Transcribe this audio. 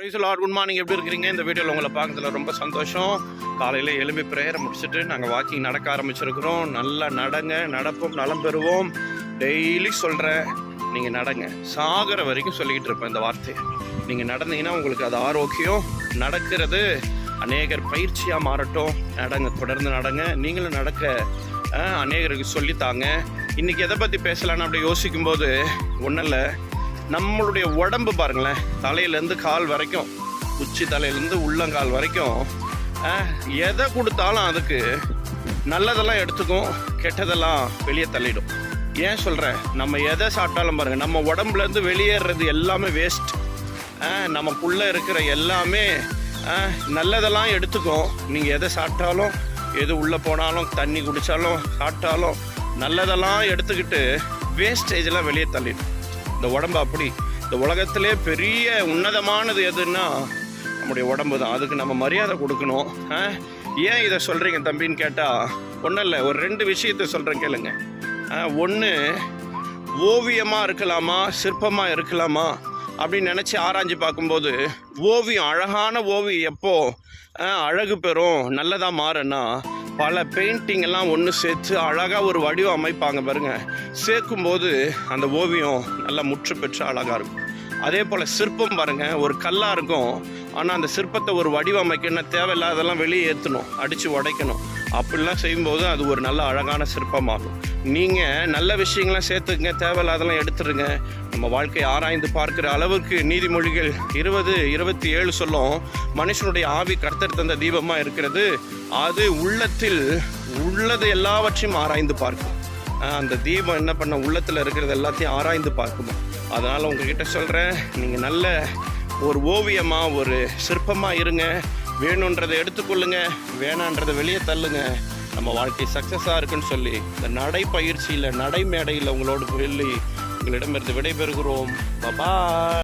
Rice Lord good morning எப்படி இருக்கிறீங்க? இந்த வீடியோவில் உங்களை பார்க்கறதுல ரொம்ப சந்தோஷம். காலையில் எலும்பி ப்ரேயரை முடிச்சுட்டு நாங்கள் வாக்கிங் நடக்க ஆரம்பிச்சிருக்கிறோம். நல்லா நடங்க நடப்போம் நலம் பெறுவோம். டெய்லி சொல்கிறேன் நீங்கள் நடங்க. சாகிற வரைக்கும் சொல்லிக்கிட்டு இருப்பேன் இந்த வார்த்தையை. நீங்கள் நடந்தீங்கன்னா உங்களுக்கு அது ஆரோக்கியம். நடக்கிறது அநேகர் பயிற்சியாக மாறட்டும். நடங்க தொடர்ந்து நடங்க. நீங்களும் நடக்க அநேகருக்கு சொல்லித்தாங்க. இன்றைக்கி எதை பற்றி பேசலான்னு அப்படி யோசிக்கும்போது ஒன்றும் இல்லை நம்மளுடைய உடம்பு பாருங்களேன். தலையிலேருந்து கால் வரைக்கும் உச்சி தலையிலேருந்து உள்ளங்கால் வரைக்கும் எதை கொடுத்தாலும் அதுக்கு நல்லதெல்லாம் எடுத்துக்கும் கெட்டதெல்லாம் வெளியே தள்ளிடும். ஏன் சொல்கிறேன் நம்ம எதை சாப்பிட்டாலும் பாருங்கள் நம்ம உடம்புலேருந்து வெளியேறது எல்லாமே வேஸ்ட் நமக்குள்ளே இருக்கிற எல்லாமே நல்லதெல்லாம் எடுத்துக்கும். நீங்கள் எதை சாப்பிட்டாலும் எது உள்ளே போனாலும் தண்ணி குடித்தாலும் சாப்பிட்டாலும் நல்லதெல்லாம் எடுத்துக்கிட்டு வேஸ்டேஜெல்லாம் வெளியே தள்ளிடும். இந்த உடம்பு அப்படி. இந்த உலகத்திலே பெரிய உன்னதமானது எதுன்னா நம்முடைய உடம்பு தான். அதுக்கு நம்ம மரியாதை கொடுக்கணும். ஆ? ஏன் இதை சொல்கிறீங்க தம்பின்னு கேட்டால் ஒன்றும் இல்லை. ஒரு ரெண்டு விஷயத்தை சொல்கிறேன் கேளுங்க. ஒன்று ஓவியமாக இருக்கலாமா? சிற்பமாக இருக்கலாமா? அப்படின்னு நினச்சி ஆராய்ஞ்சு பார்க்கும்போது ஓவியம் அழகான ஓவியம் எப்போ அழகு பெறும் நல்லதாக மாறுன்னா பல பெயிண்டிங் எல்லாம் ஒன்று சேர்த்து அழகாக ஒரு வடிவம் அமைப்பாங்க பாருங்க. சேர்க்கும்போது அந்த ஓவியம் நல்லா முற்று பெற்று அழகாக இருக்கும். அதே போல் சிற்பம் பாருங்க ஒரு கல்லாக இருக்கும். ஆனால் அந்த சிற்பத்தை ஒரு வடிவமைக்கணும் தேவையில்லாதெல்லாம் வெளியே ஏற்றணும் அடித்து உடைக்கணும். அப்படிலாம் செய்யும்போது அது ஒரு நல்ல அழகான சிற்பமாகும். நீங்கள் நல்ல விஷயங்களாம் சேர்த்துக்குங்க தேவையில்லாதெல்லாம் எடுத்துருங்க. நம்ம வாழ்க்கையை ஆராய்ந்து பார்க்குற அளவுக்கு நீதிமொழிகள் இருபது இருபத்தி ஏழு சொல்லும் மனுஷனுடைய ஆவி கர்த்தர் தந்த தீபமாக இருக்கிறது. அது உள்ளத்தில் உள்ளது எல்லாவற்றையும் ஆராய்ந்து பார்க்கும். அந்த தீபம் என்ன பண்ண உள்ளத்தில் இருக்கிறது எல்லாத்தையும் ஆராய்ந்து பார்க்குமா. அதனால் உங்ககிட்ட சொல்கிறேன் நீங்கள் நல்ல ஒரு ஓவியமாக ஒரு சிற்பமாக இருங்க. வேணுன்றதை எடுத்துக்கொள்ளுங்க வேணான்றதை வெளியே தள்ளுங்க. நம்ம வாழ்க்கை சக்ஸஸாக இருக்குன்னு சொல்லி இந்த நடைப்பயிற்சியில் நடைமேடையில் உங்களோடு சொல்லி உங்களிடமிருந்து விடைபெறுகிறோம். பபா